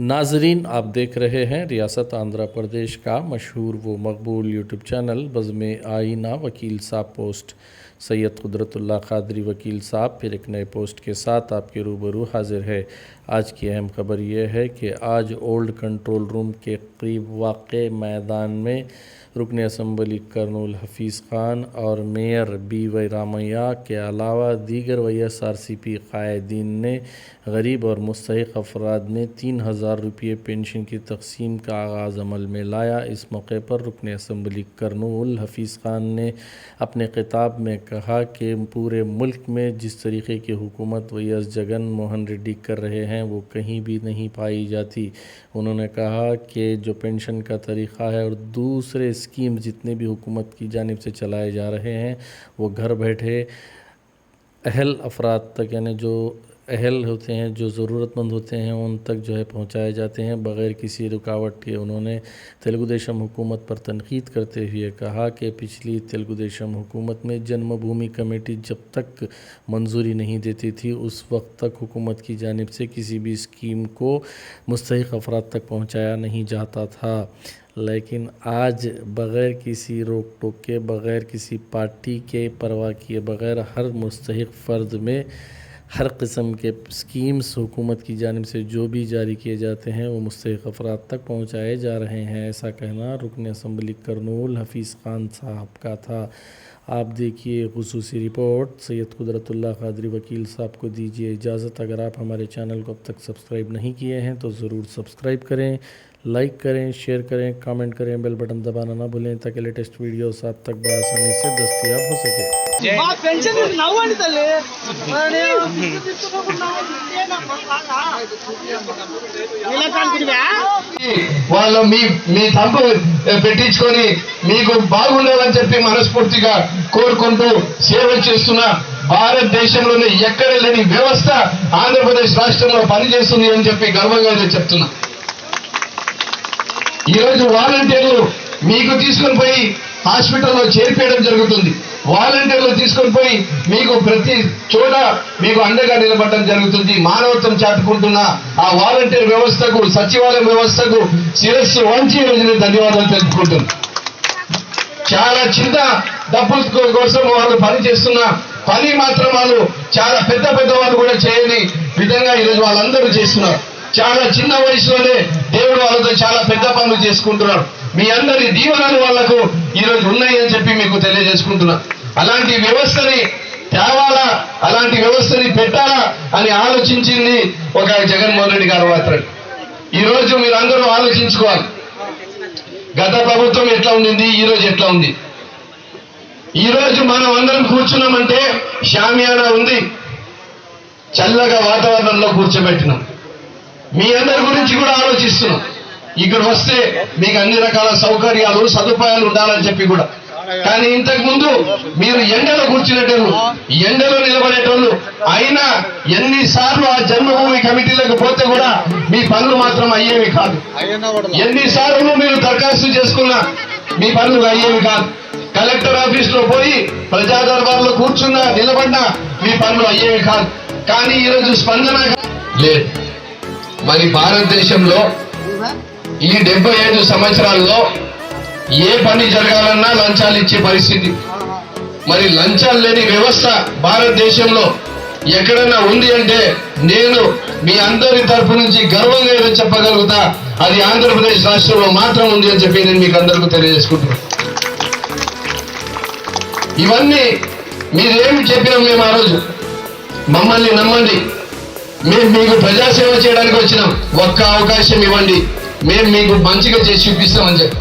ناظرین، آپ دیکھ رہے ہیں ریاست آندھرا پردیش کا مشہور و مقبول یوٹیوب چینل بزم آئینہ، وکیل صاحب پوسٹ۔ سید قدرت اللہ قادری، وکیل صاحب، پھر ایک نئے پوسٹ کے ساتھ آپ کے روبرو حاضر ہے آج کی اہم خبر یہ ہے کہ آج اولڈ کنٹرول روم کے قریب واقع میدان میں رکن اسمبلی کرنول حفیظ خان اور میئر بی وی رامیہ کے علاوہ دیگر وی ایس آر سی پی قائدین نے غریب اور مستحق افراد نے تین ہزار ہزار روپیے پینشن کی تقسیم کا آغاز عمل میں لایا۔ اس موقع پر رکن اسمبلی کرنول حفیظ خان نے اپنے خطاب میں کہا کہ پورے ملک میں جس طریقے کی حکومت وی ایس جگن موہن ریڈی کر رہے ہیں، وہ کہیں بھی نہیں پائی جاتی۔ انہوں نے کہا کہ جو پینشن کا طریقہ ہے اور دوسرے اسکیم جتنے بھی حکومت کی جانب سے چلائے جا رہے ہیں، وہ گھر بیٹھے اہل افراد تک یعنی جو اہل ہوتے ہیں، جو ضرورت مند ہوتے ہیں، ان تک جو ہے پہنچائے جاتے ہیں۔ بغیر کسی رکاوٹ کے انہوں نے تیلگو دیشم حکومت پر تنقید کرتے ہوئے کہا کہ پچھلی تلگو دیشم حکومت میں جنم بھومی کمیٹی جب تک منظوری نہیں دیتی تھی، اس وقت تک حکومت کی جانب سے کسی بھی اسکیم کو مستحق افراد تک پہنچایا نہیں جاتا تھا۔ لیکن آج بغیر کسی روک ٹوک کے، بغیر کسی پارٹی کے پرواہ کیے، بغیر ہر مستحق فرد میں ہر قسم کے اسکیمس حکومت کی جانب سے جو بھی جاری کیے جاتے ہیں، وہ مستحق افراد تک پہنچائے جا رہے ہیں۔ ایسا کہنا رکن اسمبلی کرنول حفیظ خان صاحب کا تھا۔ آپ دیکھیے خصوصی رپورٹ۔ سید قدرت اللہ قادری وکیل صاحب کو دیجیے اجازت۔ اگر آپ ہمارے چینل کو اب تک سبسکرائب نہیں کیے ہیں تو ضرور سبسکرائب کریں۔ Like करें share करें comment करें बेल बटन दबाना ना भूलें ताकि लेटेस्ट वीडियोस आप तक बआसानी से दस्तियाब हो सके మా పెన్షన్ ఇది నవ్వండి తల్లి మరి బిస్కెట్ తీసుకోకుండా ఇదేనమ్మా బాగా. ఇలా కానుకుంటువా? వాళ్ళు మీ మీ తంపు పెట్టించుకొని మీకు బాగుండాలని చెప్పి మనస్ఫూర్తిగా కోరుకుంటూ సేవ చేస్తున్న భారతదేశంలోనే ఎక్కడ లేని వ్యవస్థ ఆంధ్రప్రదేశ్ రాష్ట్రంలో పనిచేస్తుంది అని చెప్పి గర్వంగా నేను చెప్తున్నా ఈరోజు వాలంటీర్లు మీకు తీసుకొని పోయి హాస్పిటల్లో చేర్పేయడం జరుగుతుంది. వాలంటీర్లు తీసుకొని పోయి మీకు ప్రతి చోట మీకు అండగా నిలబడడం జరుగుతుంది. మానవత్వం చాటుకుంటున్న ఆ వాలంటీర్ వ్యవస్థకు సచివాలయం వ్యవస్థకు శిరస్సు వంచి నేను ధన్యవాదాలు తెలుపుకుంటున్నాను చాలా చిన్న డబ్బుల కోసం వాళ్ళు పని చేస్తున్న పని మాత్రం వాళ్ళు చాలా పెద్ద పెద్ద వాళ్ళు కూడా చేయని విధంగా ఈరోజు వాళ్ళందరూ చేస్తున్నారు. చాలా చిన్న వయసులోనే దేవుడు వాళ్ళతో చాలా పెద్ద పనులు చేసుకుంటున్నారు మీ అందరి దీవెనలు వాళ్ళకు ఈరోజు ఉన్నాయని చెప్పి మీకు తెలియజేసుకుంటున్నా. అలాంటి వ్యవస్థని తేవాలా? అలాంటి వ్యవస్థని పెట్టాలా? అని ఆలోచించింది ఒక జగన్మోహన్ రెడ్డి గారు మాత్రమే. ఈ రోజు మీరందరూ ఆలోచించుకోవాలి. గత ప్రభుత్వం ఎట్లా ఉండింది? ఈ రోజు ఎట్లా ఉంది? ఈ రోజు మనం అందరం కూర్చున్నామంటే షామియానా ఉంది. చల్లగా వాతావరణంలో కూర్చోబెట్టినాం. మీ అందరి గురించి కూడా ఆలోచిస్తున్నాం. ఇక్కడ వస్తే మీకు అన్ని రకాల సౌకర్యాలు సదుపాయాలు ఉండాలని చెప్పి కూడా. కానీ ఇంతకు ముందు మీరు ఎండలో కూర్చునేటోళ్ళు ఎండలో నిలబడేటోళ్ళు అయినా ఎన్నిసార్లు ఆ జన్మభూమి కమిటీలకు పోతే కూడా మీ పనులు మాత్రం అయ్యేవి కాదు. ఎన్నిసార్లు మీరు దరఖాస్తు చేసుకున్నా మీ పనులు అయ్యేవి కాదు. కలెక్టర్ ఆఫీస్లో పోయి ప్రజా దర్బార్లో కూర్చున్నా నిలబడినా మీ పనులు అయ్యేవి కాదు. కానీ ఈరోజు స్పందన లేదు. మరి భారతదేశంలో ఈ డెబ్బై ఐదు సంవత్సరాల్లో ఏ పని జరగాలన్నా లంచాలు ఇచ్చే పరిస్థితి. మరి లంచాలు లేని వ్యవస్థ భారతదేశంలో ఎక్కడైనా ఉంది అంటే నేను మీ అందరి తరపు నుంచి గర్వంగా ఏదో చెప్పగలుగుతా అది ఆంధ్రప్రదేశ్ రాష్ట్రంలో మాత్రం ఉంది అని చెప్పి నేను మీకు అందరికీ తెలియజేసుకుంటున్నాను ఇవన్నీ మీరేమి చెప్పినాం మేము ఆ రోజు మమ్మల్ని నమ్మండి. మేము మీకు ప్రజాసేవ చేయడానికి వచ్చినాం. ఒక్క అవకాశం ఇవ్వండి. మేము మీకు మంచిగా చేసి చూపిస్తామని చెప్పి.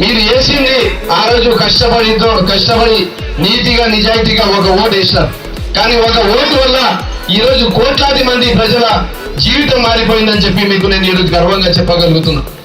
మీరు వేసింది ఆ రోజు కష్టపడి కష్టపడి నీతిగా నిజాయితీగా ఒక ఓటు వేసినారు. కానీ ఒక ఓటు వల్ల ఈ రోజు కోట్లాది మంది ప్రజల జీవితం మారిపోయిందని చెప్పి మీకు నేను ఈరోజు గర్వంగా చెప్పగలుగుతున్నాను